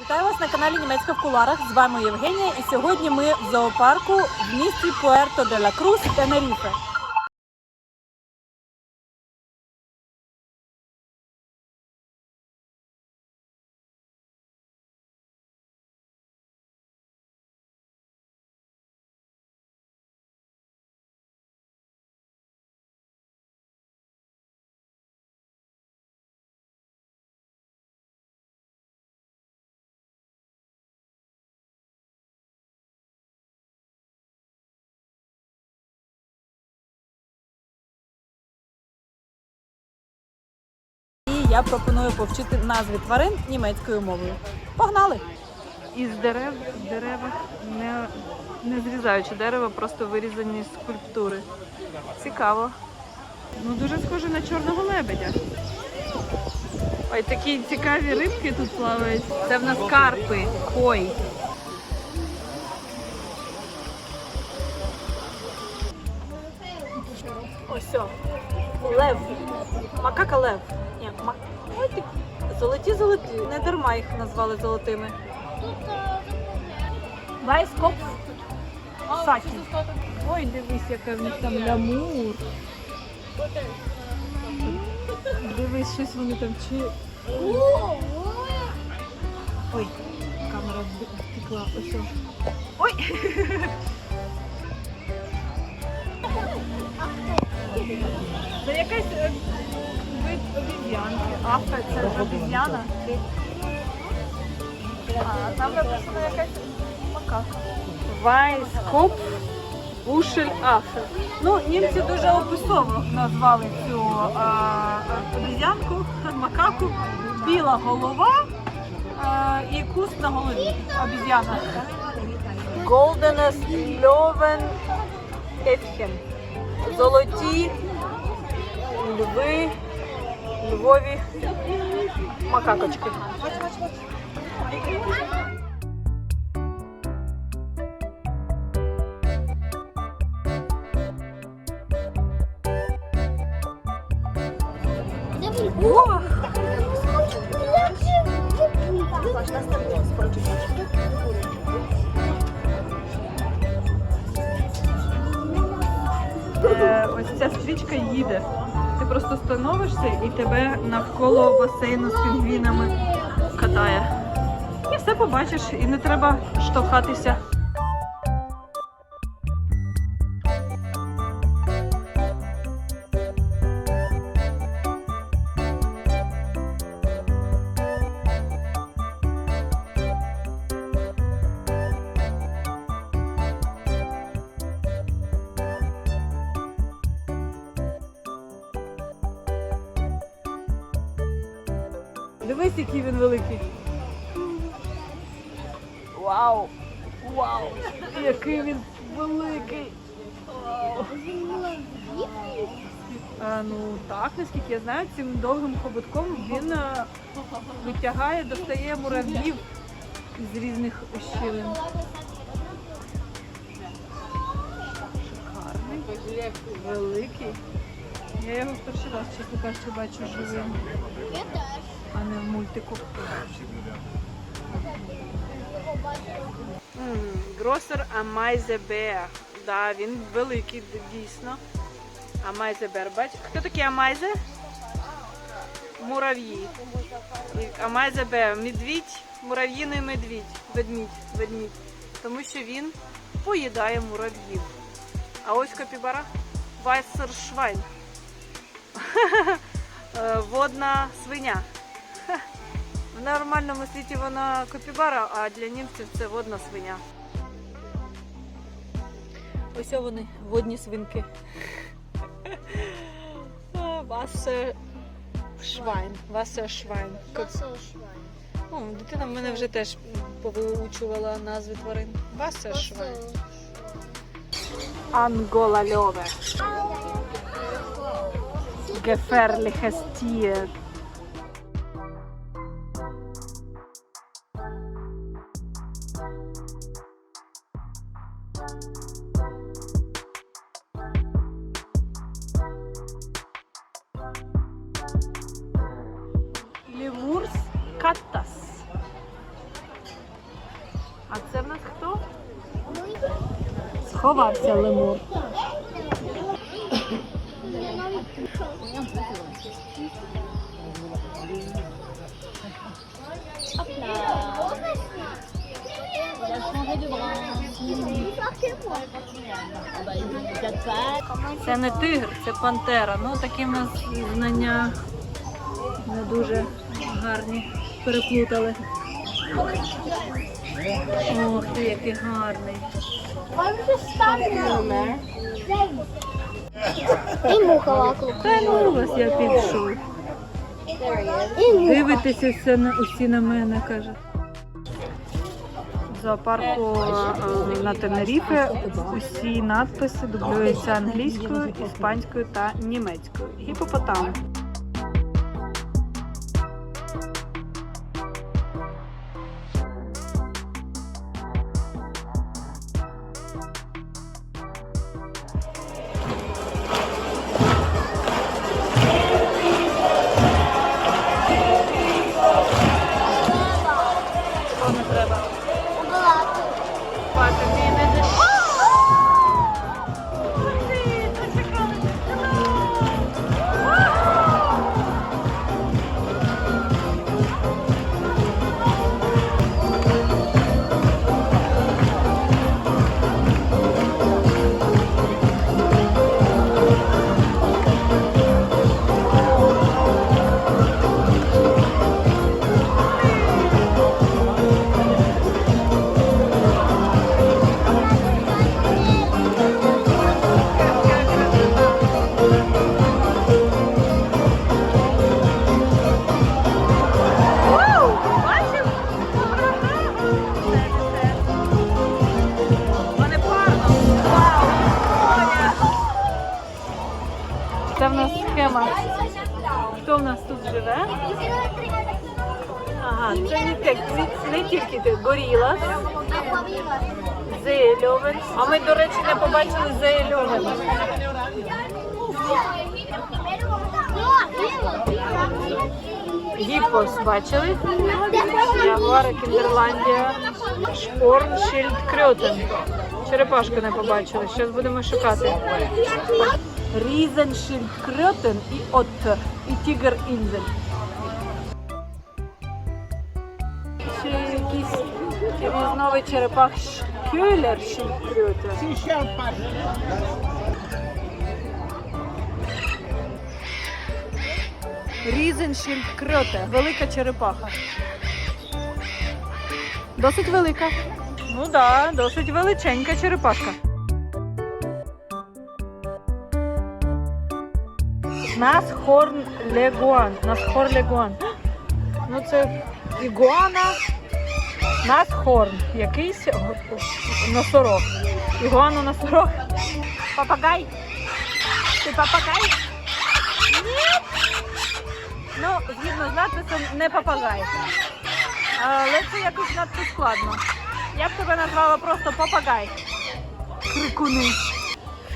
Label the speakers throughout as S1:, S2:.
S1: Вітаю вас на каналі Німецька в куларах. З вами Євгенія. І сьогодні ми в зоопарку в місті Пуерто де ла Крус, Тенеріфе. Я пропоную повчити назви тварин німецькою мовою. Погнали!
S2: Із дерев дерева не, не зрізаючи дерева, просто вирізані скульптури. Цікаво. Ну дуже схоже на чорного лебедя. Ой, такі цікаві рибки тут плавають. Це в нас карпи, кой.
S1: Дарма їх назвали золотими. Вайскоп. Сакі.
S2: Ой, дивись, яка в них там лямур. Дивись, щось вони там чи. Ой, камера втекла. Ось. Ой! Це якась е, вид обіз'янки. Афе це ж обіз'яна. Там написано якась макака. Вайскоп Ушель Афе.
S1: Ну, німці дуже описово назвали цю а, обізянку, макаку. Біла голова а, і куст на голові. Обіз'яна. Goldenes Löwen Etchen. Золоті льви, львові макакочки.
S3: О!
S2: Е, ось ця стрічка їде. Ти просто становишся і тебе навколо басейну з пінгвінами катає. І все побачиш, і не треба штовхатися. Дивись, який він великий. Вау! Вау! Який він великий! Вау! А, ну так, наскільки я знаю, цим довгим хоботком він е, витягає, достає мурав'їв з різних щілин. Шикарний, великий. Я його перший раз, чесно кажучи, бачу живим, а не в мультику. Гросер Амайзебер. Да, він великий, дійсно. Амайзебер. Бач, хто такий Амайзе? Мурав'ї. Амайзебер. Медвідь, мурав'їний медвідь. Ведмідь, ведмідь. Тому що він поїдає мурав'їв. А ось капібара Вайсершвайн. Е, Водна свиня. В нормальному світі вона копібара, а для німців це водна свиня.
S1: Ось вони, водні свинки. Васе швайн. Васе швайн. Ну, дитина в мене вже теж повиучувала назви тварин. Васе швайн. Ангола льове. Gefährliches
S2: Ну в нас знання не дуже гарні. Переплутали. Ох ти, який гарний.
S3: І муха вокруг.
S2: Та ну вас я підійшов.
S3: І.
S2: Дивитеся усі на мене, каже. Зоопарку е, на Тенеріфе усі надписи дублюються англійською, іспанською та німецькою. Гіпопотам. Нас. Хто в нас тут живе? Ага, це не, тільки- не тільки ти, горіла, Зейльовен. А ми, до речі, не побачили Зейльовена. Гіппос бачили? Ягуари Кіндерландія. Шпорн, Шільд, Крьотен. Черепашку не побачили. Зараз будемо шукати. Різен, Шільд, і Отто. І Тігр Інзель. Ще якийсь різновий черепах Шкюлер, Шільд, Крьотен. Різеншільд Велика черепаха. Досить велика. Ну так, да, досить величенька черепашка. Насхорн легуан. Насхор легуан. Ну це ігуана. Насхорн. Якийсь го- носорог. Ігуана носорог. Папагай. Ти папагай? Ну, згідно з надписом, не папагай. Але це якось надто складно. Я б тебе назвала просто папагай. Крикуни.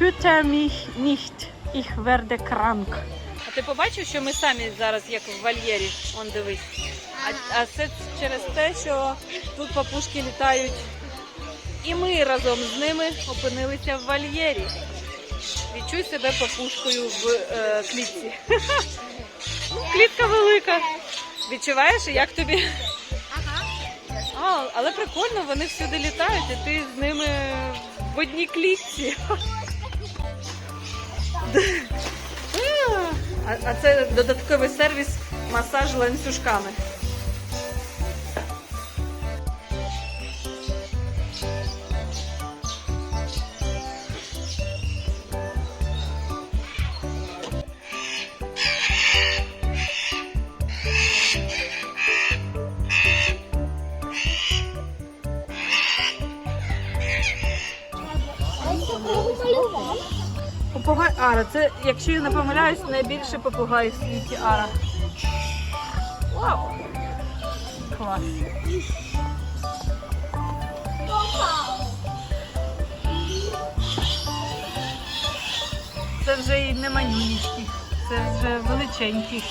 S2: Fütter mich nicht, ich werde krank. Ти побачив, що ми самі зараз як в вольєрі? Он дивись. А, а це через те, що тут папушки літають. І ми разом з ними опинилися в вольєрі. Відчуй себе папушкою в е, клітці. Клітка велика. Відчуваєш, як тобі? А, але прикольно, вони всюди літають, і ти з ними в одній клітці. А, це додатковий сервіс масаж ланцюжками. Ара. Це, якщо я не помиляюсь, найбільший попугай в світі Ара. Вау! Клас. Це вже і не манюнічки, це вже величенькі.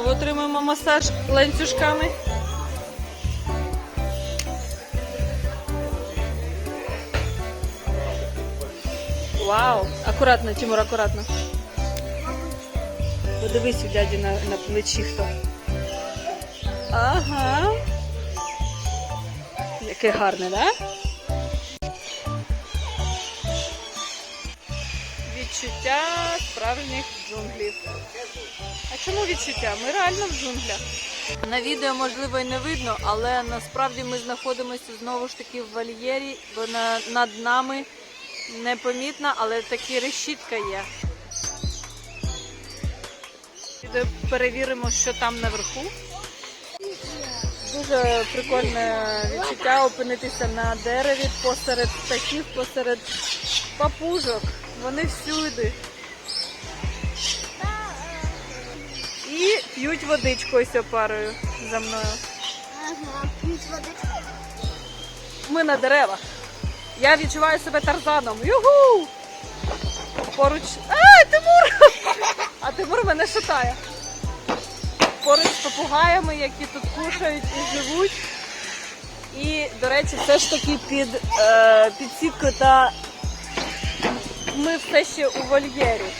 S2: Отримуємо масаж ланцюжками. Вау! Акуратно, Тимур, акуратно. Подивись у дяді на, на плечі хто. Ага. Яке гарне, да? Відчуття справжніх джунглів. А чому відчуття? Ми реально в джунглях. На відео можливо і не видно, але насправді ми знаходимося знову ж таки в вольєрі. Вона над нами непомітна, але таки решітка є. Перевіримо, що там наверху. Дуже прикольне відчуття опинитися на дереві посеред птахів, посеред папужок. Вони всюди. П'ють водичку ось опарою за мною.
S3: Ага, плюс водичка.
S2: Ми на деревах. Я відчуваю себе тарзаном. Югу! Поруч. Ай, Тимур! А Тимур мене шатає. Поруч з попугаями, які тут кушають і живуть. І, до речі, все ж таки під, е, під сіткою та ми все ще у вольєрі.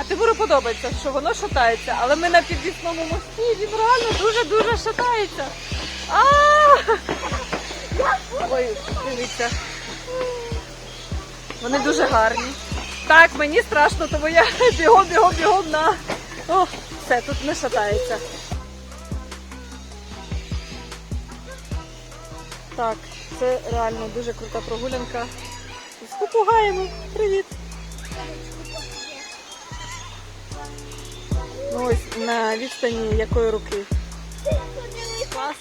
S2: А Тимуру подобається, що воно шатається, але ми на підвісному мості, він реально дуже-дуже шатається. Ой, дивіться. Вони дуже гарні. Так, мені страшно, тому я бігом, бігом, бігом на. О, все, тут не шатається. Так, це реально дуже крута прогулянка. З попугаями. Привіт. Ну ось на відстані якої руки. Клас.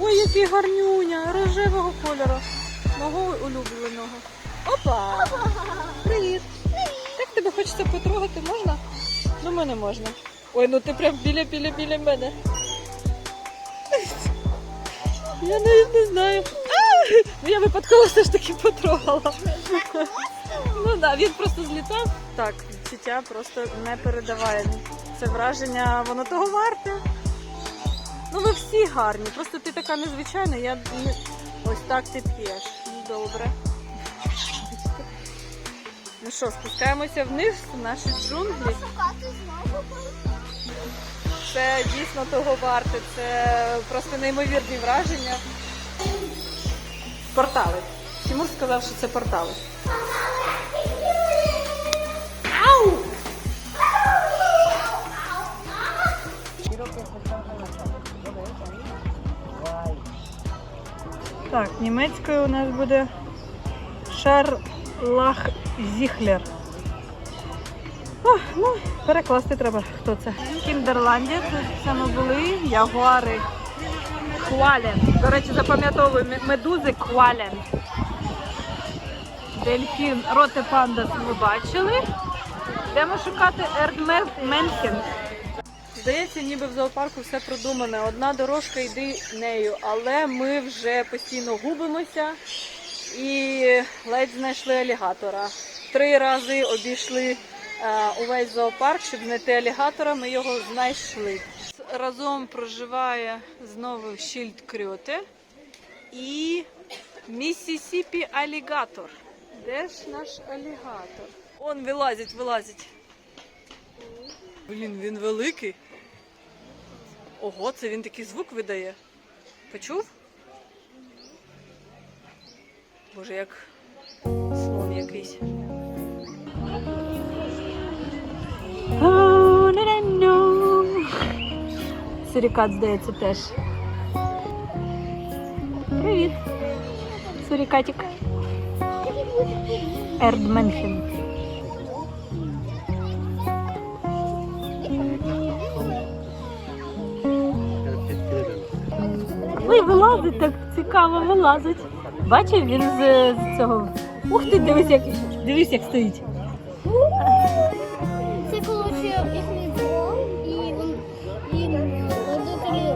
S2: Ой, який гарнюня, рожевого кольору. Мого улюбленого. Опа! Привіт! Як тебе хочеться потрогати, можна? Ну, мене можна. Ой, ну ти прям біля біля біля мене. Я навіть не знаю. Ну я випадково все ж таки потрогала. Ну да, він просто злітав. Так, відчуття просто не передаваємо. Це враження, воно того варте. Ну ви всі гарні, просто ти така незвичайна, я ось так ти п'єш. Добре. Ну що, спускаємося вниз в наші джунглі. Це дійсно того варте, це просто неймовірні враження. Портали. Тимур сказав, що це портали. Так, німецькою у нас буде Шарлах Зіхлер. О, ну, перекласти треба, хто це. Кіндерланді це ми були ягуари Квален. До речі, запам'ятовую медузи Квален. Дельфін Роте Пандас ми бачили. Йдемо шукати Ердменхен. Здається, ніби в зоопарку все продумане. Одна дорожка йди нею, але ми вже постійно губимося і ледь знайшли алігатора. Три рази обійшли е, увесь зоопарк, щоб знайти алігатора, ми його знайшли. Разом проживає знову Шільд Крьоте і Міссісіпі алігатор. Де ж наш алігатор? Он вилазить, вилазить. Блін, він великий. Ого, це він такий звук видає. Почув? Боже, як слон якийсь. Сурікат, здається, теж. Привіт. Сурікатик. Ердменхен. Ой, вилазить так цікаво, вилазить. Бачив він з, з цього. Ух ти, дивись, як дивись, як стоїть.
S3: Це коротше їхній дом і він і родителі.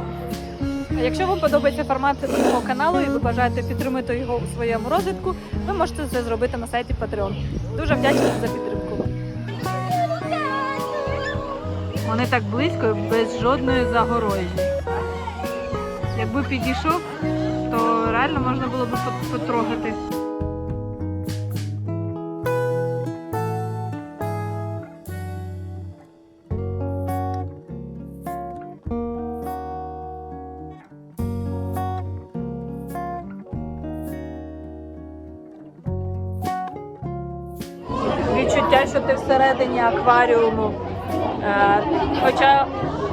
S2: А Якщо вам подобається формат мого каналу і ви бажаєте підтримати його у своєму розвитку, ви можете це зробити на сайті Patreon. Дуже вдячна за підтримку. Вони так близько, без жодної загорожі. Якби підійшов, то реально можна було б пот- потрогати. Відчуття, що ти всередині акваріуму. Е, Хоча,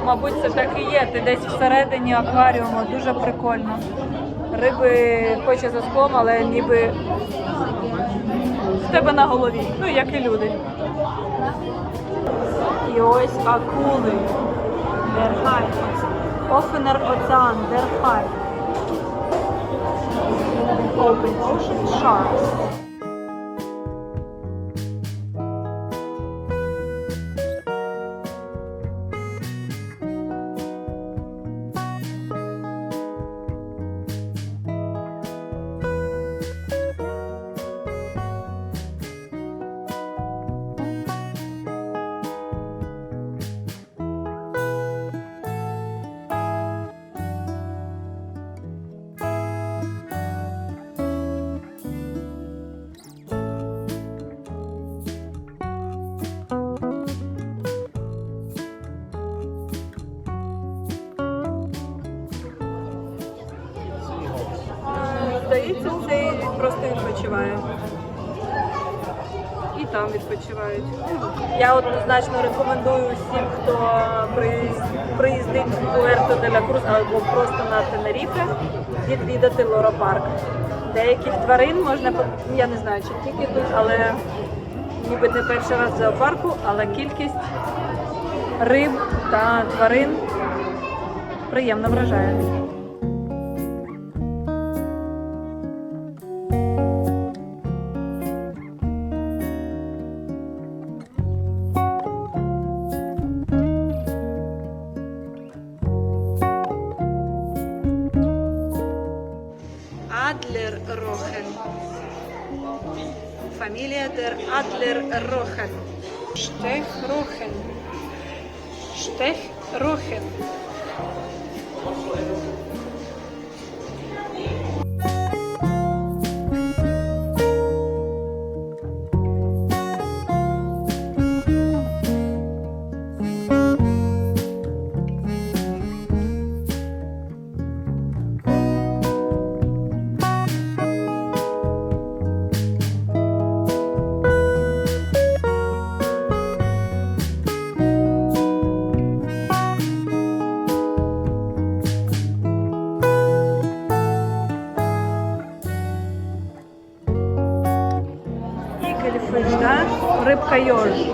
S2: мабуть, це так і є. Ти десь всередині акваріуму дуже прикольно. Риби хоч і за склом, але ніби в тебе на голові. Ну, як і люди. І ось акули. Дерхай. Offener Ocean, Дерхай. Open Ocean Sharks. Здається, цей просто відпочиває. І там відпочивають. Я однозначно рекомендую всім, хто приїздить в Пуерто де ла Крус або просто на Тенеріфе, відвідати лоропарк. Деяких тварин можна я не знаю, чи тільки тут, але ніби не перший раз в зоопарку, але кількість риб та тварин приємно вражає. Adler kayo.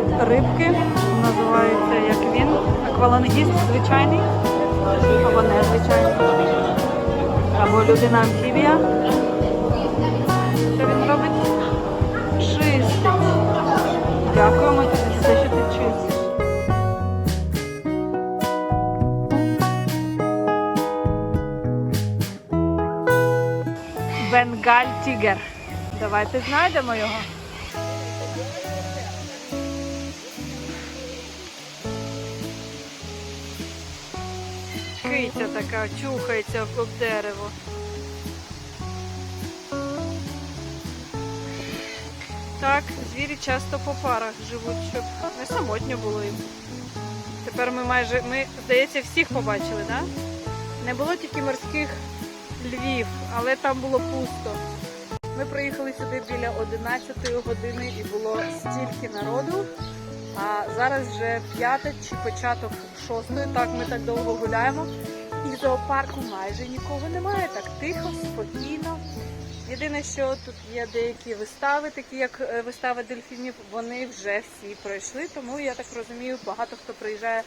S2: Вид рибки. Називається як він. Аквалангіст звичайний. Або незвичайний. Або людина амфібія. Що він робить? Чистить. Дякуємо тобі за те, що ти чистиш. Бенгаль тігер. Давайте знайдемо його. Киця така чухається об дерево. Так, звірі часто по парах живуть, щоб не самотньо було їм. Тепер ми майже, ми, здається, всіх побачили, так? Да? Не було тільки морських львів, але там було пусто. Ми приїхали сюди біля 11 години і було стільки народу. А зараз вже п'ята чи початок шостої. Так, ми так довго гуляємо. Зоопарку майже нікого немає, так тихо, спокійно. Єдине, що тут є деякі вистави, такі як е, вистава дельфінів, вони вже всі пройшли, тому я так розумію, багато хто приїжджає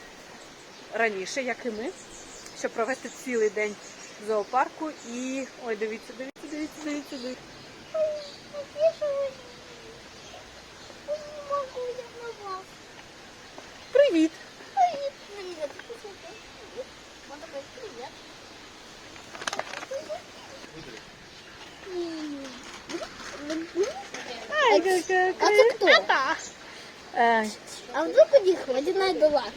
S2: раніше, як і ми, щоб провести цілий день в зоопарку. І ой, дивіться, дивіться, дивіться, дивіться, дивіться. Привіт!
S3: Такой привет. А это кто? А вдруг у них водяная дулака?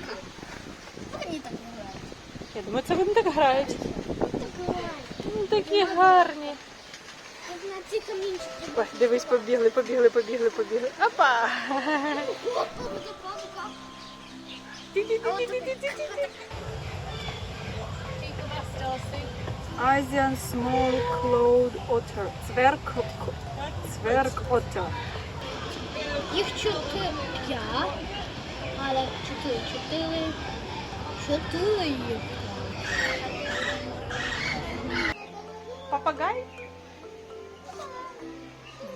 S3: Они так играют.
S2: я думаю, це вони так грають. Ну, такі гарні.
S3: На.
S2: Ой, дивись, побігли, побігли, побігли, побігли. Опа!
S3: Вот, папа, папа.
S2: Asian Small Cloud Otter. Цверк... Цверк Otter.
S3: Їх чотири. П'ять. Але чотири. Чотири. Чотири їх.
S2: Папагай?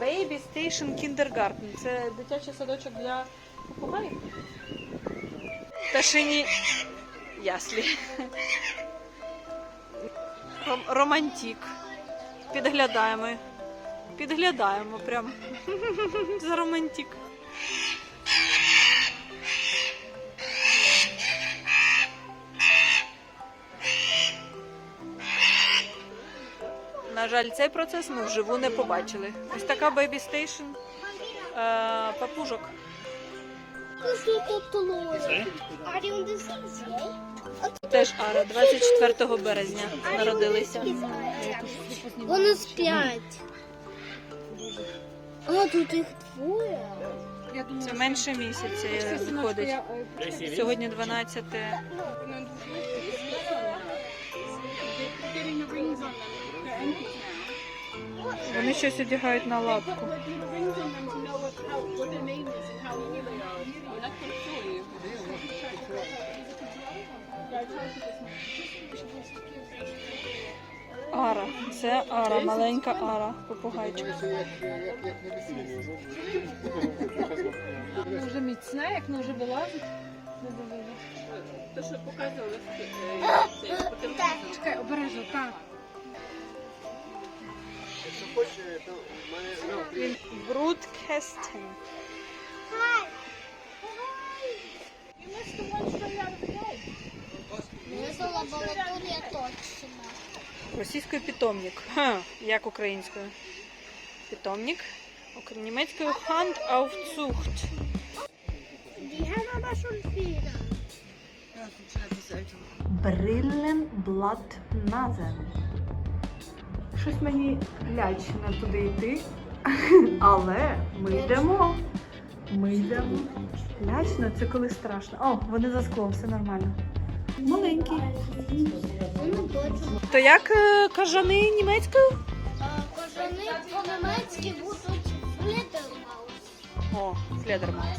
S2: Baby Station Kindergarten. Це дитячий садочок для попугаїв. Пташині яслі. Ром- романтик. Підглядаємо. Підглядаємо прям. За романтик. На жаль, цей процес ми вживу не побачили. Ось така е, папужок. Теж Ара, 24 березня народилися.
S3: Вони сплять. А, тут їх двоє.
S2: Це менше місяця виходить. Сьогодні 12. Вони щось одягають на лапку. Ара, це Ара, маленька Ара, попугайчик.
S1: Дуже міцна, як вона вже вилазить.
S2: То, що показували
S1: Чекай, обережно, так.
S2: Він Брудкестен.
S3: Це лабораторія точно.
S2: Російською питомник. Ха, як українською? Питомник. Німецькою Hand auf Zucht.
S3: Die haben aber schon Federn.
S2: Brillenblatt Nasen. Щось мені лячно туди йти. Але ми йдемо. Ми йдемо. Лячно це коли страшно. О, вони за склом, все нормально. Маленькі.
S3: Ну.
S2: То як е, кажани німецькою?
S3: А, Кожани по-німецьки будуть Фледермаус.
S2: О, Фледермаус.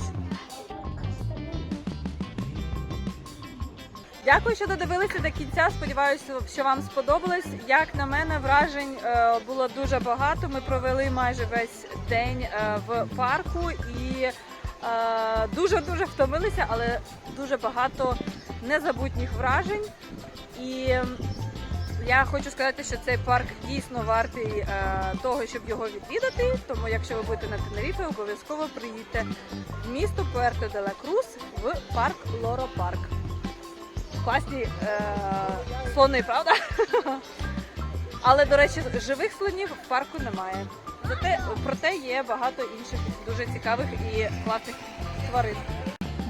S2: Дякую, що додивилися до кінця. Сподіваюся, що вам сподобалось. Як на мене, вражень е, було дуже багато. Ми провели майже весь день е, в парку і дуже дуже втомилися, але дуже багато незабутніх вражень. І ем, я хочу сказати, що цей парк дійсно вартий е, того, щоб його відвідати. Тому, якщо ви будете на Тенеріфе, обов'язково приїдьте в місто Пуерто де ла Крус в парк Лоро Парк. Класні е, слони, правда? Але, до речі, живих слонів в парку немає. Зате, проте є багато інших дуже цікавих і класних тварин.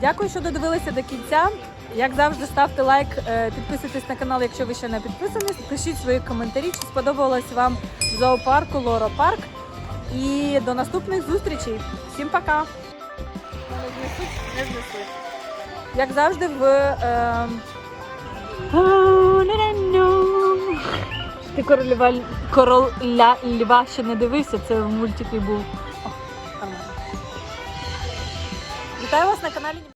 S2: Дякую, що додивилися до кінця. Як завжди, ставте лайк, е, підписуйтесь на канал, якщо ви ще не підписані. Пишіть свої коментарі, чи сподобалось вам зоопарку Лоро Парк. І до наступних зустрічей. Всім пока! Не знесли? Не знесли. Як завжди, в. Е... Ти короля, короля льва ще не дивився, це в мультикі був. О. Вітаю вас на каналі.